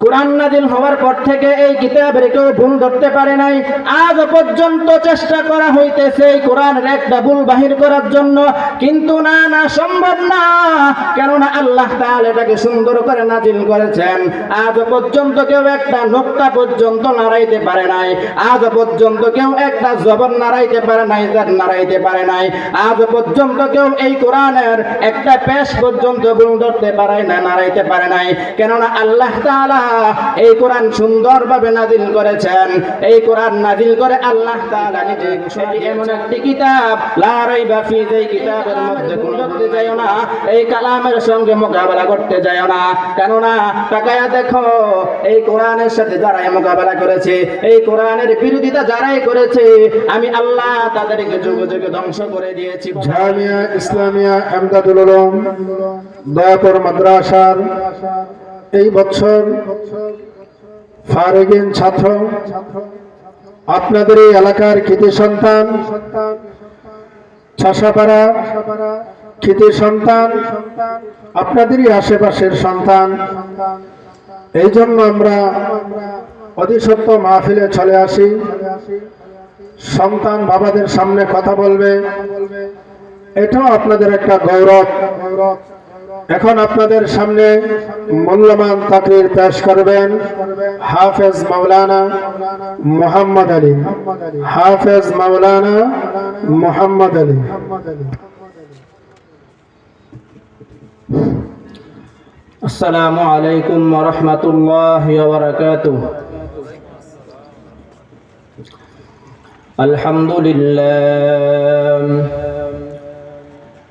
কোরআন নাজিল হওয়ার পর থেকে এই কিতাবের কেউ ভুল ধরতে পারে নাই। আজ পর্যন্ত চেষ্টা করা হইতেছে এই কোরআনের একটা ভুল বাহির করার জন্য। কিন্তু না না, সম্ভব না। কেননা আল্লাহ তাআলা এটাকে সুন্দর করে নাজিল করেছেন। আজ পর্যন্ত কেউ একটা নোক্তা পর্যন্ত নাড়াইতে পারে নাই। আজ পর্যন্ত কেউ একটা জবর নাড়াইতে পারে নাই যার নাড়াইতে পারে নাই। আজ পর্যন্ত কেউ এই কোরআনের একটা পেশ পর্যন্ত ভুল ধরতে পারে না, নাড়াইতে পারে নাই। কেননা আল্লাহ তাআলা এই কোরআন সুন্দরভাবে নাজিল করেছেন, এই কোরআন নাজিল করে আল্লাহ তাআলা নিজে এমন একটি কিতাব, লা রাইবা ফি যেই কিতাবের মধ্যে কোনো যাইও না, এই কালামের সঙ্গে মোকাবেলা করতে যাইও না। তাকায়া দেখো, এই কোরআনের সাথে যারাই মোকাবেলা করেছে, এই কোরআনের বিরোধিতা যারাই করেছে, আমি আল্লাহ তাদেরকে যুগ যুগে ধ্বংস করে দিয়েছি। ইসলামিয়া এমদাদুল উলুম, দয়াপুর মাদ্রাসার এই বছর ফারেগিন ছাত্র, আপনাদের এই এলাকার কৃতি সন্তান ছাসাপাড়া কৃতি সন্তান, আপনাদেরই আশেপাশের সন্তান। এই জন্য আমরা অধিসত্ব মাহফিলে চলে আসি। সন্তান বাবাদের সামনে কথা বলবে। এটাও আপনাদের একটা গৌরব গৌরব। এখন আপনাদের সামনে মূল্যবান তাকরির পেশ করবেন হাফেজ মাওলানা মোহাম্মদ আলী। হাফেজ মাওলানা মোহাম্মদ আলী। আসসালামু আলাইকুম রহমতুল্লাহ আলহামদুলিল্লাহ।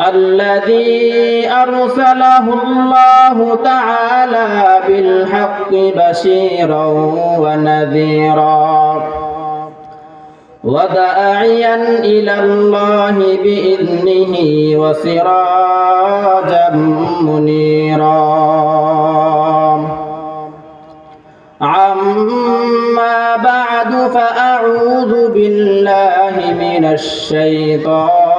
الذي أرسله الله تعالى بالحق بشيرا ونذيرا. وداعيا إلى الله بإذنه وسراجا منيرا. عما بعد فأعوذ بالله من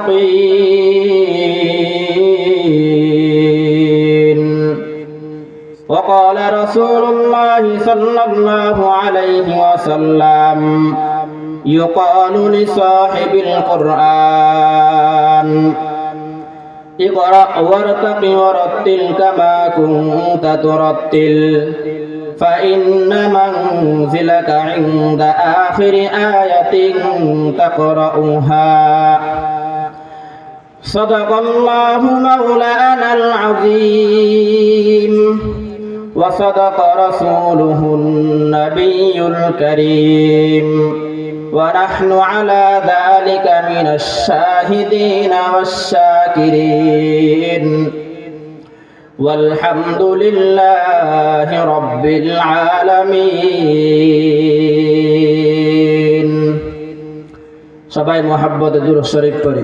للمتقين وقال رسول الله صلى الله عليه وسلم يقال لصاحب القرآن اقرأ وارتق ورتل كما كنت ترتل فإن منزلك عند آخر آية تقرأها صدق الله مولانا العظيم. وصدق رسوله النبي الكريم. ونحن على ذلك من الشاهدين والشاكرين. والحمد لله رب العالمين. সবাই মোহাব্বত দুর শরীফ করি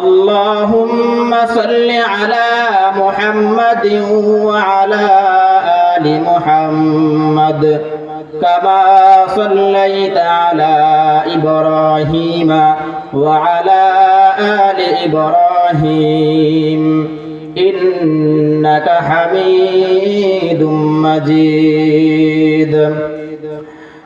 আল্লাহুম্মা সাল্লি আলা মুহাম্মাদিন ওয়া আলা আলি মুহাম্মাদ كما صليت على إبراهيم وعلى آل إبراهيم إنك حميد مجيد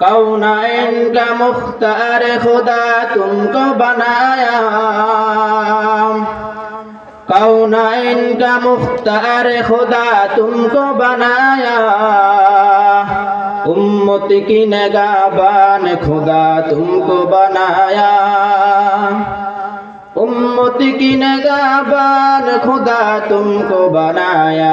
कौनाइन का मुख्तार खुदा तुमको बनाया कौनाइन का मुख्तार खुदा तुमको बनाया उम्मत की नगाबान खुदा तुमको बनाया उम्मत की नगाबान खुदा तुमको बनाया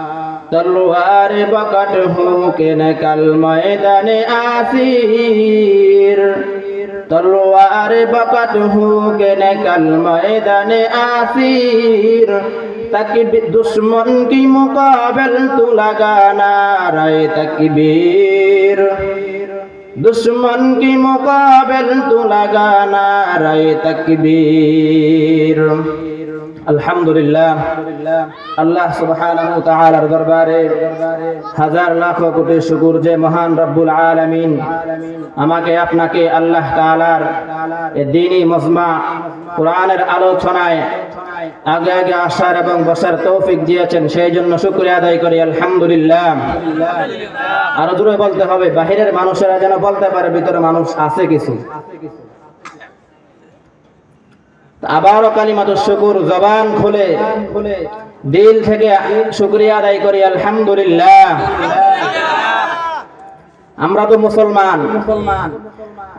তলোয়ার বকট হুকেন কাল ময়দানে আসির। তলোয়ার বকট হুকেন কাল ময়দানে আসির। তকবীর দুশ্মন কি মুকাবিল তু লাগানা রায় তকবীর দুশ্মন কি মুকাবিল তু লাগানা রায় তকবীর আলহামদুলিল্লাহ। আল্লাহ সুবহানাহু তাআলার দরবারে হাজার লাখ কোটি শুকর যে মহান রব্বুল আলামিন আমাকে, আপনাকে আল্লাহ তাআলার এই দ্বীনি মজমা কোরআনের আলোচনায় আগে আগে আসার এবং বসার তৌফিক দিয়েছেন, সেই জন্য শুকরিয়া আদায় করি। আলহামদুলিল্লাহ। আরও দূরে বলতে হবে, বাহিরের মানুষেরা যেন বলতে পারে, ভিতরে মানুষ আছে কিছু। আবারও কালিমাত শুকুর, জবান খুলে। দিল থেকে শুক্রিয়া আদায় করি, আলহামদুলিল্লাহ। আমরা তো মুসলমান। মুসলমান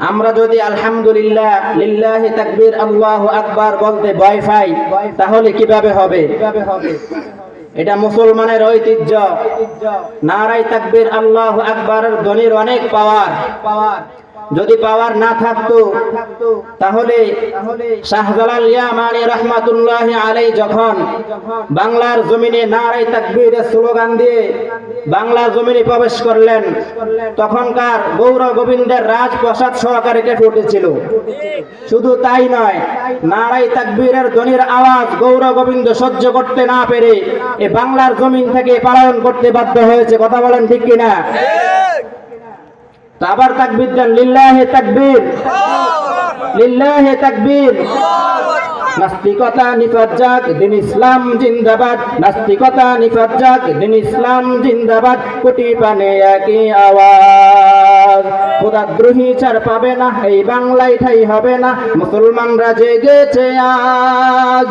আমরা যদি আলহামদুলিল্লাহ, লিল্লাহি তাকবীর, আল্লাহু আকবার বলতে ভয় পাই, তাহলে কীভাবে হবে? এটা মুসলমানের ঐতিহ্য। নারাই তাকবীর, আল্লাহু আকবারের ধ্বনির অনেক পাওয়ার পাওয়ার। যদি পাওয়ার না থাকতো, তাহলে শাহজালাল ইয়ামানি রহমাতুল্লাহ আলাই যখন বাংলার জমিনে নারাই তাকবীরের স্লোগান দিয়ে বাংলার জমিনে প্রবেশ করলেন, তখনকার গৌর গোবিন্দের রাজপ্রসাদ সহকারে কেটে উঠেছিল। শুধু তাই নয় নারাই তাকবীরের ধ্বনির আওয়াজ গৌর গোবিন্দ সহ্য করতে না পেরে এ বাংলার জমিন থেকে পালন করতে বাধ্য হয়েছে। কথা বলেন ঠিক কিনা? আবার তাকবির দেন লিল্লাহে তাকবির। লিল্লাহে তাকবীর। নাস্তিকতা যাক দিন ইসলাম জিন্দাবাদ। নাস্তিকতা যাক দিন ইসলাম জিন্দাবাদ। কোটি পানে একই আওয়াজ। খোদাদ্রোহী ছাড় পাবে না এই বাংলায় ঠাই হবে না। মুসলমানরা জেগেছে আজ।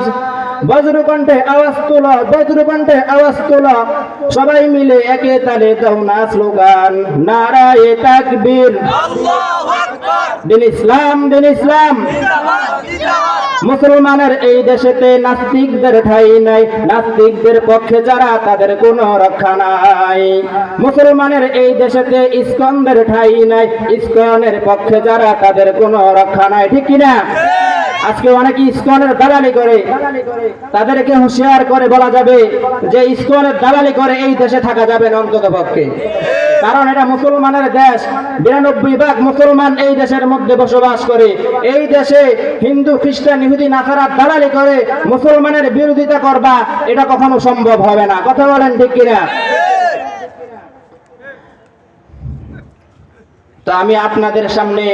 বজ্রকণ্ঠে আওয়াজ তোলা বজ্রকণ্ঠে আওয়াজ তোলা। সবাই মিলে একে তালে দাও না স্লোগান। নারায়ে তাকবীর। দিন ইসলাম দিন ইসলাম। মুসলমানের এই দেশেতে নাস্তিকদের ঠাই নাই। নাস্তিকদের পক্ষে যারা, তাদের কোনো রক্ষা নাই। মুসলমানের এই দেশেতে ইস্কনদের ঠাই নাই। ইস্কনের পক্ষে যারা, তাদের কোনো রক্ষা নাই। ঠিক কিনা? আজকে অনেকে ইস্কনের দালালি করে। তাদেরকে হুঁশিয়ার করে বলা যাবে যে ইস্কনের দালালি করে এই দেশে থাকা যাবে না অন্তত পক্ষে। কারণ এটা মুসলমানের দেশ। বিরানব্বই ভাগ মুসলমান এই দেশের মধ্যে বসবাস করে। এই দেশে হিন্দু, খ্রিস্টান, ইহুদি, নাসারা দালালি করে, মুসলমানের বিরোধিতা করবা, এটা কখনো সম্ভব হবে না। কথা বলেন ঠিক কিনা? তো আমি আপনাদের সামনে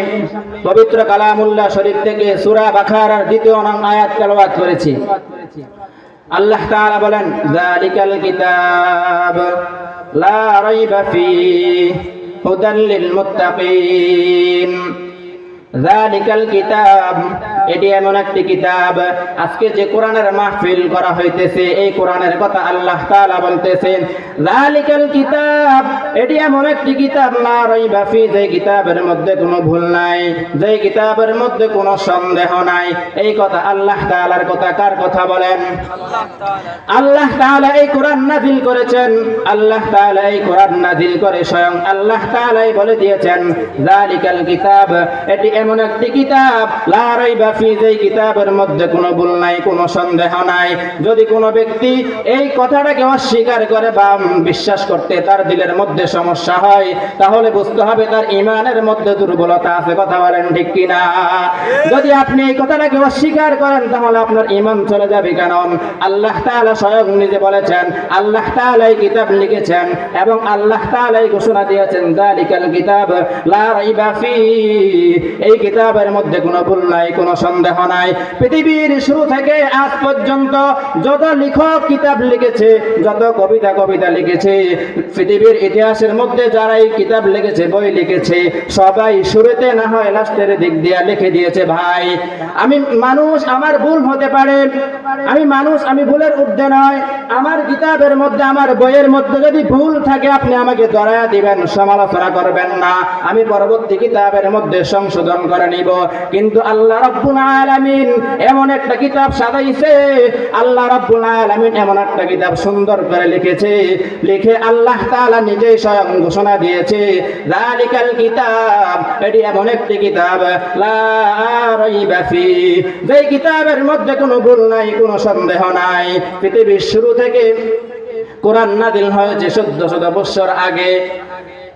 পবিত্র কালামুল্লাহ শরীফ থেকে সুরা বাখার দ্বিতীয় নং আয়াত তেলাওয়াত করেছি। আল্লাহ তাআলা বলেন, যালিকাল কিতাব লা রাইবা ফীহ হুদাল লিল মুত্তাকিন। যালিকাল কিতাব এটি এমন একটি কিতাব। আজকে যে কোরআনের মাহফিল করা হইতেছে, এই কোরআনের কথা আল্লাহ তাআলা বলতেছেন, যালিকাল কিতাব। এটি এমন একটি কিতাব, লা রাইবা ফি, যে কিতাবের মধ্যে কোনো ভুল নাই, যে কিতাবের মধ্যে কোনো সন্দেহ নাই। এই কথা আল্লাহ তাআলার কথা কার কথা বলেন? আল্লাহ তাআলা এই কোরআন নাজিল করেছেন। আল্লাহ তাআলা এই কোরআন নাজিল করে স্বয়ং আল্লাহ তাআলাই বলে দিয়েছেন, যালিকাল কিতাব। এটি এমন একটি কিতাব, লা রাইবা যে কিতাবের মধ্যে কোনো ভুল নাই, কোনো সন্দেহ নাই, যদি কোনো ব্যক্তি এই কথাটাকে অস্বীকার করে বা বিশ্বাস করতে তার দিলের মধ্যে সমস্যা হয়, তাহলে বুঝতে হবে তার ইমানের মধ্যে দুর্বলতা আছে, কথা বলেন ঠিক কিনা যদি আপনি এই কথাটাকে অস্বীকার করেন, তাহলে আপনার ইমান চলে যাবে, কারণ আল্লাহ তাআলা স্বয়ং নিজে বলেছেন, আল্লাহ তাআলা এই কিতাব লিখেছেন এবং আল্লাহ তাআলা এই ঘোষণা দিয়েছেন যালিকাল কিতাব লা ফি এই কিতাবের মধ্যে কোনো ভুল নাই, কোনো সন্দেহ নাই। পৃথিবীর শুরু থেকে আজ পর্যন্ত যত লেখক কিতাব লিখেছে, যত কবিতা কবিতা লিখেছে, পৃথিবীর ইতিহাসের মধ্যে যারা এই কিতাব লিখেছে, বই লিখেছে, সবাই শুরুতে না হয় লাস্টের দিক দিয়ে লিখে দিয়েছে, ভাই, আমি মানুষ, আমার ভুল হতে পারে। আমি মানুষ, আমি ভুলের ঊর্ধ্বে নয়। আমার কিতাবের মধ্যে, আমার বইয়ের মধ্যে যদি ভুল থাকে, আপনি আমাকে ধরায়া দিবেন, সমালোচনা করবেন না। আমি পরবর্তী কিতাবের মধ্যে সংশোধন করে নিব। কিন্তু আল্লাহ রাব্বুল আলামিন এমন একটা কিতাব সাজাইছে। আল্লাহ রাব্বুল আলামিন এমন একটা কিতাব সুন্দর করে লিখেছে। লিখে আল্লাহ তাআলা নিজেই স্বয়ং ঘোষণা দিয়েছে, যালিকাল কিতাব এটি এমন একটি কিতাব, লা রাইবা ফি যেই কিতাবের মধ্যে কোনো ভুল নাই, কোনো সন্দেহ নাই। পৃথিবীর শুরু থেকে কোরআন নাদিল হয়েছে চোদ্দ শত বৎসর আগে।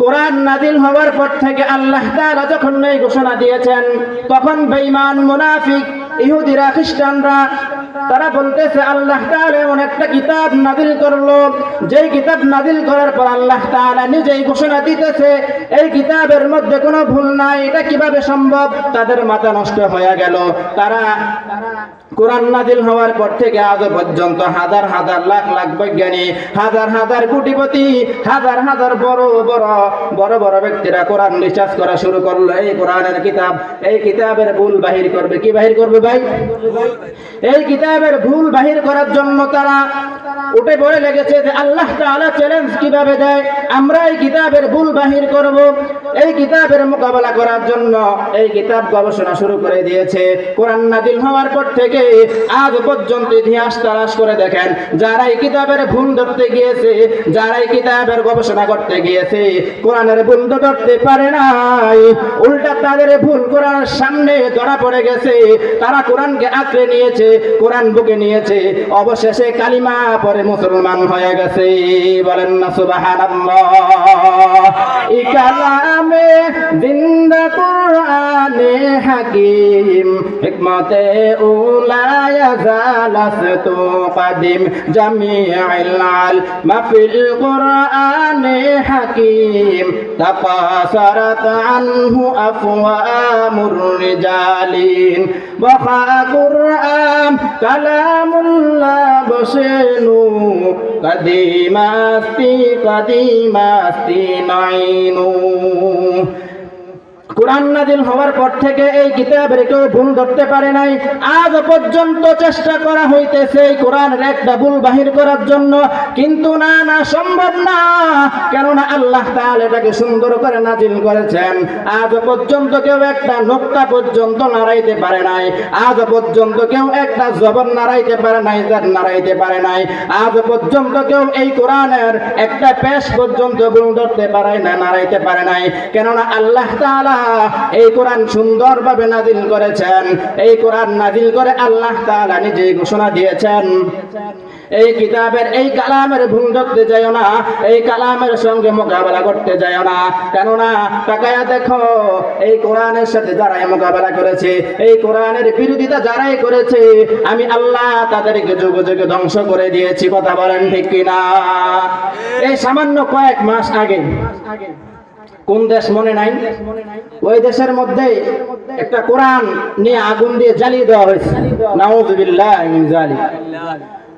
কোরআন নাদিল হওয়ার পর থেকে আল্লাহ তাআলা যখন এই ঘোষণা দিয়েছেন তখন বেইমান মুনাফিক ইহুদিরা, খ্রিস্টানরা, তারা বলতেছে, আল্লাহ তাআলা এমন একটা কিতাব নাদিল করল। যেই কিতাব নাদিল করার পর আল্লাহ তাআলা নিজেই ঘোষণা দিতেছে, এই কিতাবের মধ্যে কোনো ভুল নাই, এটা কীভাবে সম্ভব? তাদের মাথা নষ্ট হয়ে গেল। তারা কোরআন নাজিল হওয়ার পর থেকে আজ পর্যন্ত হাজার হাজার লাখ লাখ বৈজ্ঞানিক, হাজার হাজার কোটিপতি, হাজার হাজার বড় বড় বড় বড় ব্যক্তিরা কোরআন রিসার্চ করা শুরু করল। এই কোরআনের কিতাব, এই কিতাবের ভুল বাহির করবে, কি বাহির করবে এই কিতাবের ভুল বাহির করার জন্য তারা উঠে পড়ে লেগেছে যে আল্লাহ তাআলা চ্যালেঞ্জ কীভাবে দেয়, আমরা এই কিতাবের ভুল বাহির করব। এই কিতাবের মোকাবেলা করার জন্য এই কিতাব গবেষণা শুরু করে দিয়েছে। কোরআন নাজিল হওয়ার পর থেকে আজ পর্যন্ত ইতিহাস তালাশ করে দেখেন, যারা এই কিতাবের ভুল ধরতে গিয়েছে, যারা এই কিতাবের গবেষণা করতে গিয়েছে, কোরআনের ভুল তো ধরতে পারে নাই। উল্টা তাদের ভুল কোরআনের সামনে ধরা পড়ে গেছে তারা কোরআনকে আঁকড়ে নিয়েছে, কোরআন বুকে নিয়েছে, অবশেষে কালিমা পরে মুসলমান হয়ে গেছে। বলেন না, সুবাহানাল্লাহ। জিন্দা কোরআনে হাকিম, হিকমতে উলায়া জালাসতু কাদিম, জামিআল আল মাফিল কোরআনে হাকিম আনহু قرآن كلام الله بشنو قديم أستي قديم أستي نعينو কোরআন নাজিল হওয়ার পর থেকে এই কিতাবের কেউ ভুল ধরতে পারে নাই। আজ পর্যন্ত চেষ্টা করা হইতেছে এই কোরআনের একটা ভুল বাহির করার জন্য। কিন্তু না না, সম্ভব না। কেননা আল্লাহ তাআলা এটাকে সুন্দর করে নাজিল করেছেন। আজ পর্যন্ত কেউ একটা নোক্তা পর্যন্ত নাড়াইতে পারে নাই। আজ পর্যন্ত কেউ একটা জবর নাড়াইতে পারে নাই যার নাড়াইতে পারে নাই। আজ পর্যন্ত কেউ এই কোরআনের একটা পেশ পর্যন্ত ভুল ধরতে পারে না, নাড়াইতে পারে নাই। কেননা আল্লাহ তাআলা এই কোরআন সুন্দরভাবে নাজিল করেছেন, এই কোরআন নাজিল করে আল্লাহ তাআলা নিজেই ঘোষণা দিয়েছেন। এই কিতাবের, এই কালামের ভুল ধরতে যায় না, এই কালামের সঙ্গে মোকাবেলা করতে যায় না। কেননা, তাকায়া দেখো, এই কোরআনের সাথে যারাই মোকাবেলা করেছে, এই কোরআনের বিরোধিতা যারাই করেছে, আমি আল্লাহ তাদেরকে যুগে যুগে ধ্বংস করে দিয়েছি, কথা বলেন ঠিক কিনা? এই সামান্য কয়েক মাস আগে কোন দেশ মনে নাই? ওই দেশের মধ্যে একটা কোরআন নিয়ে আগুন দিয়ে জ্বালিয়ে দেওয়া হয়েছে।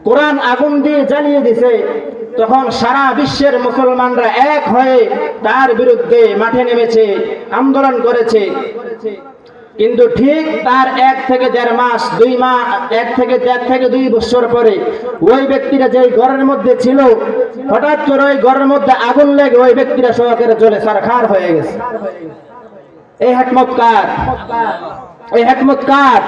কোরআন আগুন দিয়ে জ্বালিয়ে দিছে, তখন সারা বিশ্বের মুসলমানরা এক হয়ে তার বিরুদ্ধে মাঠে নেমেছে, আন্দোলন করেছে। কিন্তু ঠিক তার এক থেকে দেড় মাস, দুই মাস এক থেকে দেড় থেকে দুই বছর পরে ওই ব্যক্তিরা যেই ঘরের মধ্যে ছিল, হঠাৎ করে ওই ঘরের মধ্যে আগুন লেগে ওই ব্যক্তিরা সহকারে চলে সারখার হয়ে গেছে। এই হেকমত কার? ওই হেকমত কার?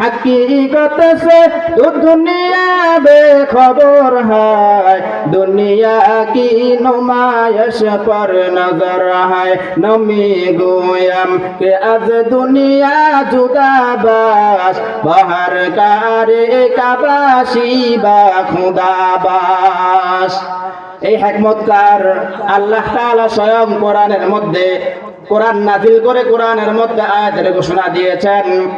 হাকিকত সে তো দুনিয়া বেখবর হয়। দুনিয়া কি নুমায়শ পর নজর হয়। নমি গোয়াম কে আজ দুনিয়া জুদাবাস বাহার কারে কাবাসি বা খুদাবাস। এই হেকমতকার আল্লাহ তাআলা স্বয়ং কোরআনের মধ্যে, কোরআন নাজিল করে কোরআনের মধ্যে আয়াতের ঘোষণা দিয়েছেন।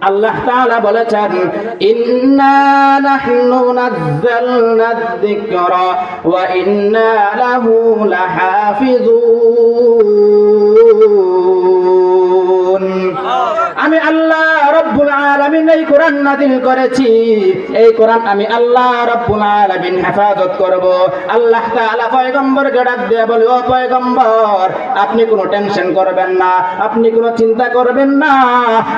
আল্লাহ তাআলা বলেছেন, ইন্না নাহনু নাযালনা যিকরা ওয়া ইন্না লাহু লাহাফিজুন আমি আল্লাহ রব্বুল আলামিন এই কোরআন নাযিল করেছি। এই কোরআন আমি আল্লাহ রব্বুল আলামিন হেফাজত করব। আল্লাহ তাআলা পয়গম্বরকে ডাক দিয়ে বলে, ও পয়গম্বর, আপনি কোনো টেনশন করবেন না, আপনি কোনো চিন্তা করবেন না।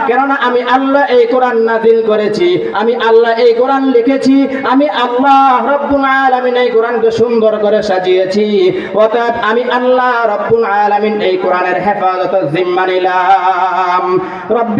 কেননা আমি আল্লাহ এই কোরআন নাযিল করেছি, আমি আল্লাহ এই কোরআন লিখেছি, আমি আল্লাহ রব্বুল আলামিন এই কোরআনকে সুন্দর করে সাজিয়েছি। অর্থাৎ আমি আল্লাহ রব্বুল আলামিন এই কোরআনের হেফাজত জিম্মা নিলাম। রব্বি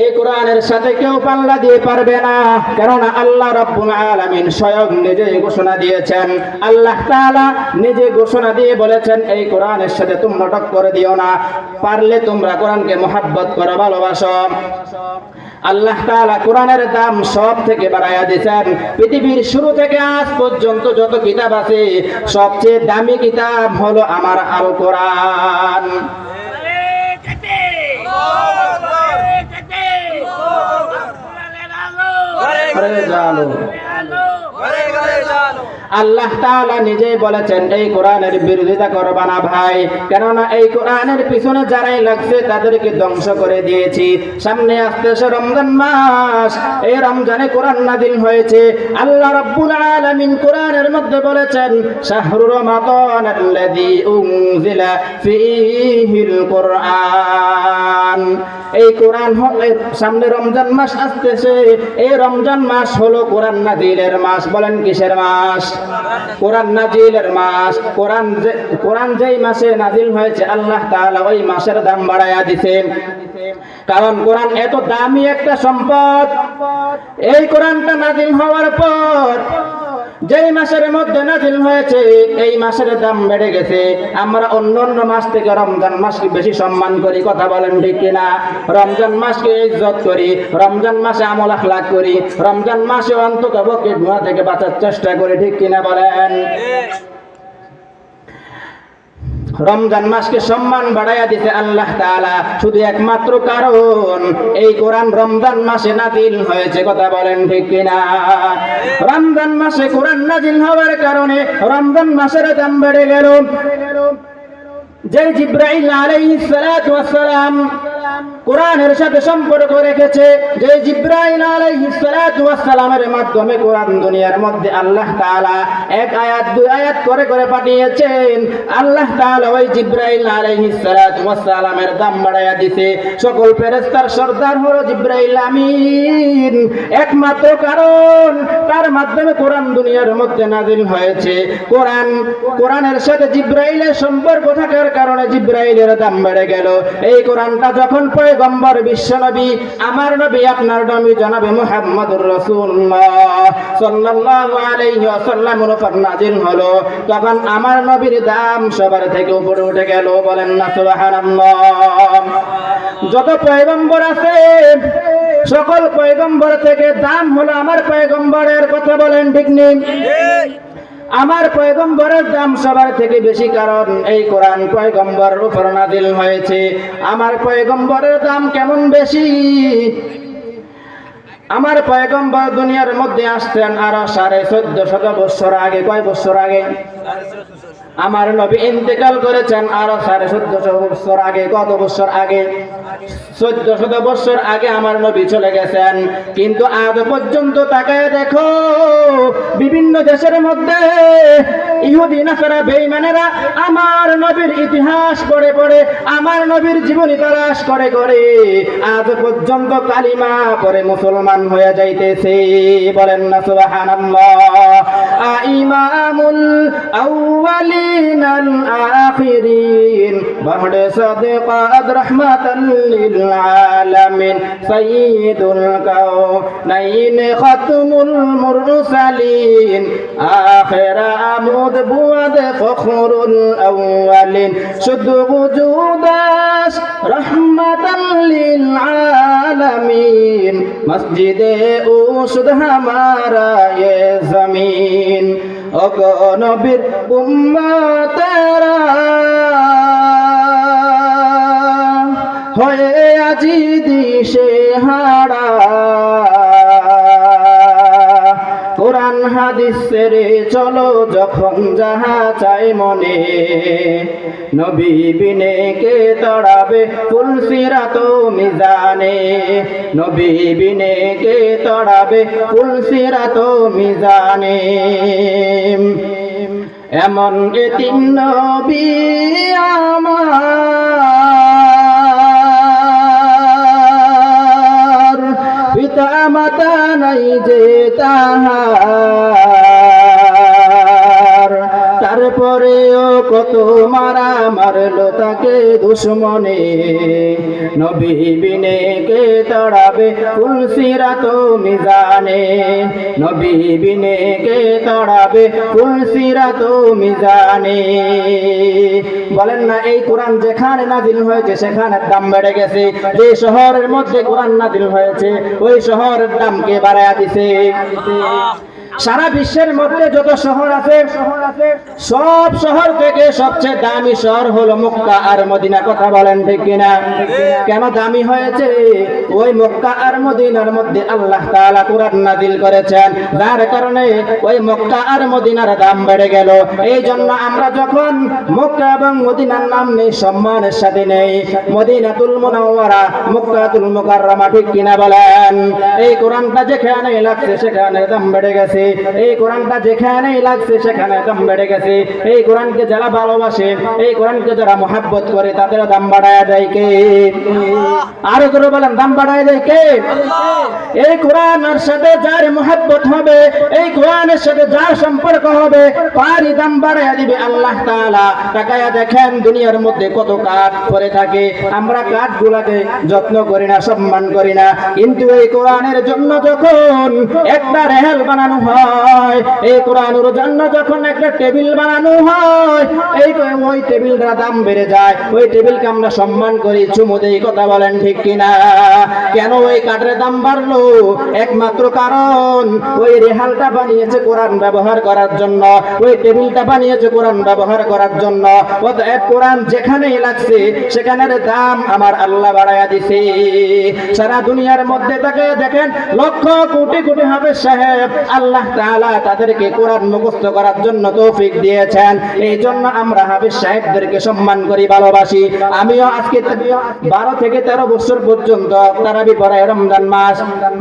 এই কোরআনের সাথে কেউ পাল্লা দিয়ে পারবে না। কেননা আল্লাহ রব্বুল আলামিন স্বয়ং নিজেই ঘোষণা দিয়েছেন। আল্লাহ তাআলা নিজে ঘোষণা দিয়ে বলেছেন, এই কোরআনের সাথে তোমরা করে দিও না। পারলে তোমরা কোরআনকে মোহাব্বত করো, ভালোবাসো। আল্লাহ তাআলা কোরআনের দাম সব থেকে বাড়াইয়া দিয়েছেন। পৃথিবীর শুরু থেকে আজ পর্যন্ত যত কিতাব আছে, সবচেয়ে দামি কিতাব হলো আমার আল কোরআন ঘরে জানো আল্লাহ তাআলা নিজেই বলেছেন, এই কোরআনের বিরোধিতা করবা না ভাই। কেননা এই কোরআনের পিছনে যারাই লাগছে, তাদেরকে ধ্বংস করে দিয়েছি। সামনে আসতেছে রমজান মাস। এই রমজানে কোরআন নাদিল হয়েছে। আল্লাহ রাব্বুল আলামিন কোরআনের মধ্যে বলেছেন, শাহরু রমাদান আল্লাযী উনজিলা ফীহিল কোরআন। এই কোরআন সামনে রমজান মাস আসতেছে। এই রমজান মাস হলো কোরআন নাজিলের মাস। বলেন কিসের মাস? কোরআন নাজিলের মাস, কোরআন কোরআন যেই মাসে নাজিল হয়েছে, আল্লাহ তাআলা ওই মাসের দাম বাড়ায়া দিয়েছেন কারণ কোরআন এত দামি একটা সম্পদ। এই কোরআনটা নাজিল হওয়ার পর যেই মাসের মধ্যে নাজিল হয়েছে, এই মাসের দাম বেড়ে গেছে। আমরা অন্য অন্য মাস থেকে রমজান মাসকে বেশি সম্মান করি, কথা বলেন ঠিক কিনা? রমজান মাসকে ইজ্জত করি, রমজান মাসে আমল আখলাক করি, রমজান মাসে অন্তত বকে ধোঁয়া থেকে বাঁচার চেষ্টা করি, ঠিক কিনা বলেন? রমজান মাসকে সম্মান বাড়াইয়া দিতে আল্লাহ তাআলা, শুধু একমাত্র কারণ, এই কোরআন রমজান মাসে নাজিল হয়েছে, কথা বলেন ঠিক কিনা? রমজান মাসে কোরআন নাজিল হওয়ার কারণে রমজান মাসের দাম বেড়ে গেল। যে জিব্রাইল আলাইহিস সালাম কোরআনের সাথে সম্পর্ক রেখেছে যে জিব্রাইল মাধ্যমে কোরআন দুনিয়ার মধ্যে আল্লাহ এক আয়াত, দুই আয়াত করে করে পাঠিয়েছেন। আল্লাহ ওই জিব্রাইল দাম বাড়ায়া দিছে। সকল সর্দার জিব্রাইল আমিন। একমাত্র কারণ তার মাধ্যমে কোরআন দুনিয়ার মধ্যে নাজিল হয়েছে। কোরআন, কোরআনের সাথে জিব্রাইলের সম্পর্ক থাকার কারণে জিব্রাইলের দাম বেড়ে গেল। এই কোরআনটা যখন পয়গম্বর বিশ্বনবী, আমার নবী আপনার নবী জনাবে মুহাম্মদুর রাসূলুল্লাহ সাল্লাল্লাহু আলাইহি ওয়াসাল্লামের উপর নাজিল হলো। তখন আমার নবীর দাম সবার থেকে উপরে উঠে গেল, বলেন না, সুবহানাল্লাহ। যত পয়গম্বর আছে, সকল পয়গম্বর থেকে দাম হলো আমার পয়গম্বরের কথা বলেন ঠিক নেই? আমার পয়গম্বরের দাম সবার থেকে বেশি কারণ এই কোরআন পয়গম্বর উপর নাদিল হয়েছে। আমার পয়গম্বরের দাম কেমন বেশি? আমার পয়গম্বর দুনিয়ার মধ্যে আসতেন আরও সাড়ে চোদ্দ শত বছর আগে, কয় বছর আগে? আমার নবী ইন্তেকাল করেছেন আরও সাড়ে চোদ্দশো বছর আগে, কত বছর আগে? চোদ্দ শত বছর আগে আমার নবী চলে গেছেন। কিন্তু আজ পর্যন্ত তাকে দেখো, বিভিন্ন দেশের মধ্যে ইহুদি নাসারা বেইমানেরা আমার নবীর ইতিহাস পড়ে পড়ে, আমার নবীর জীবনী তালাশ করে করে, আজ পর্যন্ত কালিমা পরে মুসলমান হয়ে যাইতেছে। বলেন না, সুবহানাল্লাহ। আইমামুল আউয়ালিন আল আখিরিন বাহদ সাদিকাত রাহমাতান লিল আলামিন, সাইয়্যিদুল কাউনাইন খাতমুল মুরসালিন, আখির ফখরুল আউয়ালিন। শুধু মসজিদে হামারা জমিন। ও গো নবীর উম্মতেরা হয়ে আজি দিশে কোরআন হাদিস রে চলো যখন যাহা চাই মনে। নবী বিনে কে তড়াবে ফুলসিরা তো মিজানে। নবী বিনে কে তড়াবে ফুলসিরা তো মিজানে। এমন এ তিন নবী আমার পিতা মাতা নাই যে তাহার। কত মারা মারলো তাকে দুশ্মনে। নবী বিনে কে তড়াবে ফুলসিরা তো মিজানে। নবী বিনে কে তড়াবে ফুলসিরা তো মিজানে। বলেন না, এই কোরআন যেখানে নাজিল হয়েছে, সেখানে দাম বেড়ে গেছে। যে শহরের মধ্যে কোরআন নাজিল হয়েছে, ওই শহরের দাম কে বাড়ায়া দিছে? সারা বিশ্বের মধ্যে যত শহর আছে, সব শহর থেকে সবচেয়ে দামি শহর হলো মক্কা আর মদিনা। কথা বলেন ঠিক কিনা? কেন দামি হয়েছে? ওই মক্কা আর মদিনার মধ্যে আল্লাহ তাআলা কোরআন নাযিল করেছেন। যার কারণে ওই মক্কা আর মদিনার দাম বেড়ে গেল। এই জন্য আমরা যখন মক্কা এবং মদিনার নাম নেই, সম্মানের সাথে নেই। মদিনাতুল মুনাওয়ারা, মক্কাতুল মুকাররমা, ঠিক কিনা বলেন? এই কোরআনটা যেখানে লাগছে, সেখানে দাম বেড়ে গেছে। এই কোরআনটা যেখানেই লাগছে সেখানে দাম বেড়ে গেছে। এই কোরআনকে যারা ভালোবাসে, এই কোরআনকে যারা মহাব্বত করে তাদের দাম বাড়ায় দেয় কে? আরও করে বলেন, দাম বাড়ায় দেয় কে? এই কোরআনের সাথে যার মহাব্বত হবে, এই কোরআনের সাথে যার সম্পর্ক হবে, তারই দাম বাড়ায় দিবে আল্লাহ তাআলা। তাকায়া দেখেন দুনিয়ার মধ্যে কত কাঠ পরে থাকে। আমরা কাঠগুলাকে যত্ন করি না, সম্মান করি না। কিন্তু এই কোরআনের জন্য যখন একটা রেহেল বানানো হয় এই কোরআনের জন্য যখন একটা টেবিল বানানো হয়, এই ওই দাম বেড়ে যায়। ওই টেবিলকে আমরা সম্মান করি কথা বলেন ঠিক কিনা? কেন ওই কাঠের দাম বাড়লো? একমাত্র কারণ, ওই রেহালটা বানিয়েছে কোরআন ব্যবহার করার জন্য। ওই টেবিলটা বানিয়েছে কোরআন ব্যবহার করার জন্য। অতএব কোরআন যেখানেই লাগছে, সেখানের দাম আমার আল্লাহ বাড়াইয়া দিছে। সারা দুনিয়ার মধ্যে তাকে দেখেন, লক্ষ কোটি কোটি হবে সাহেব আল্লাহ তাআলা তাদেরকে কোরআন মুখস্থ করার জন্য তৌফিক দিয়েছেন। এই জন্য আমরা সাহেবদেরকে সম্মান করি, ভালোবাসি। আমিও আজকে বারো থেকে তেরো বছর পর্যন্ত তারাবি রমজান মাস,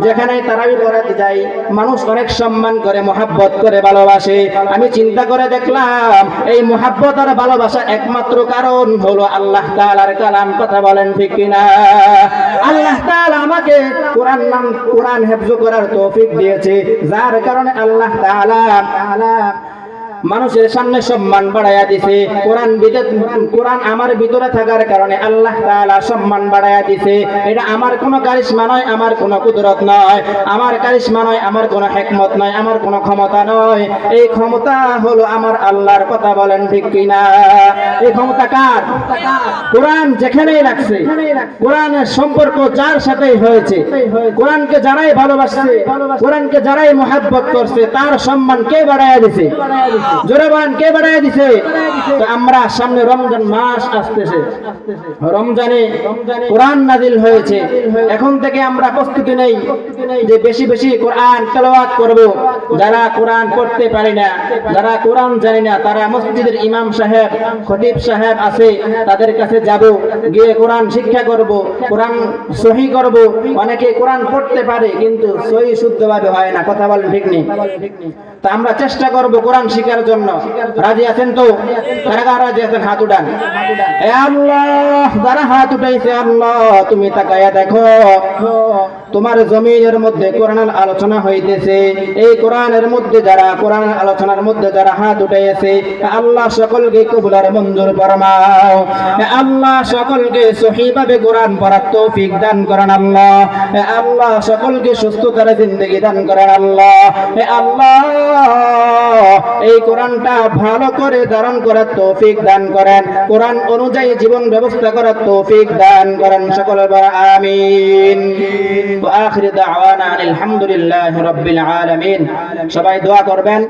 যেখানে তারাবি পড়াতে যাই, মানুষ অনেক সম্মান করে করে, ভালোবাসে। আমি চিন্তা করে দেখলাম, এই মহাব্বত আর ভালোবাসা একমাত্র কারণ হলো আল্লাহ তাআলার কালাম। কথা বলেন ঠিক কিনা? আল্লাহ তাআলা আমাকে কোরআন নাম, কোরআন হেফজ করার তৌফিক দিয়েছে, যার কারণে আল্লাহ তাআলা মানুষের সামনে সম্মান বাড়াইয়া দিছে। কোরআন কোরআন আমার ভিতরে থাকার কারণে আল্লাহ তাআলা সম্মান বাড়াইয়া দিছে। এটা আমার কোনো কারিশমা নয়, আমার কোনো কুদরত নয়। আমার কারিশমা নয়, আমার কোনো হেকমত নয়, আমার কোনো ক্ষমতা নয়। এই ক্ষমতা হলো আমার আল্লাহর কথা বলেন ঠিক কিনা? এই ক্ষমতা কার? কোরআন যেখানেই রাখছে, কোরআনের সম্পর্ক যার সাথেই হয়েছে। কোরআনকে যারাই ভালোবাসছে, কোরআনকে যারাই মহাব্বত করছে, তার সম্মান কে বাড়াইয়া দিছে? জোরে বলেন কে দিছে? তো আমরা সামনে রমজান মাস আসতেছে। রমজানে কোরআন নাজিল হয়েছে। এখন থেকে আমরা প্রস্তুতি নেই যে বেশি বেশি কোরআন তেলাওয়াত করব। যারা কোরআন পড়তে পারে না, যারা কোরআন জানে না, তারা মসজিদের ইমাম সাহেব, খতিব সাহেব আছে, তাদের কাছে যাব, গিয়ে কোরআন শিক্ষা করব, কোরআন সহি করব। অনেকে কোরআন পড়তে পারে, কিন্তু সহি শুদ্ধভাবে হয় না, কথা বলেন ঠিক নেই। তা আমরা চেষ্টা করব কোরআন শিখার জন্য। রাজি আছেন তো? কারা কারা আছেন? হাত উঠান। এ যারা হাত উঠাইছে আল্লাহ, তুমি তাকায়া দেখো। তোমার জমিনের মধ্যে কোরআনের আলোচনা হইতেছে। এই কোরআনের মধ্যে যারা, কোরআনের আলোচনার মধ্যে যারা হাত উঠাইছে আল্লাহ সকলকে কবুলার মঞ্জুর ফরমাও। এ আল্লাহ সকলকে সহিভাবে কোরআন পড়ার তৌফিক দান করেন আল্লাহ। আল্লাহ সকলকে সুস্থতার জিন্দগি দান করেন আল্লাহ। আল্লাহ এই কোরআনটা ভালো করে ধারণ করার তৌফিক দান করেন। কোরআন অনুযায়ী জীবন ব্যবস্থা করার তৌফিক দান করেন সকলের বড়, আমিন। ওয়া আখির দাওয়ানা আলহামদুলিল্লাহি রাব্বিল আলামিন। সবাই দোয়া করবেন।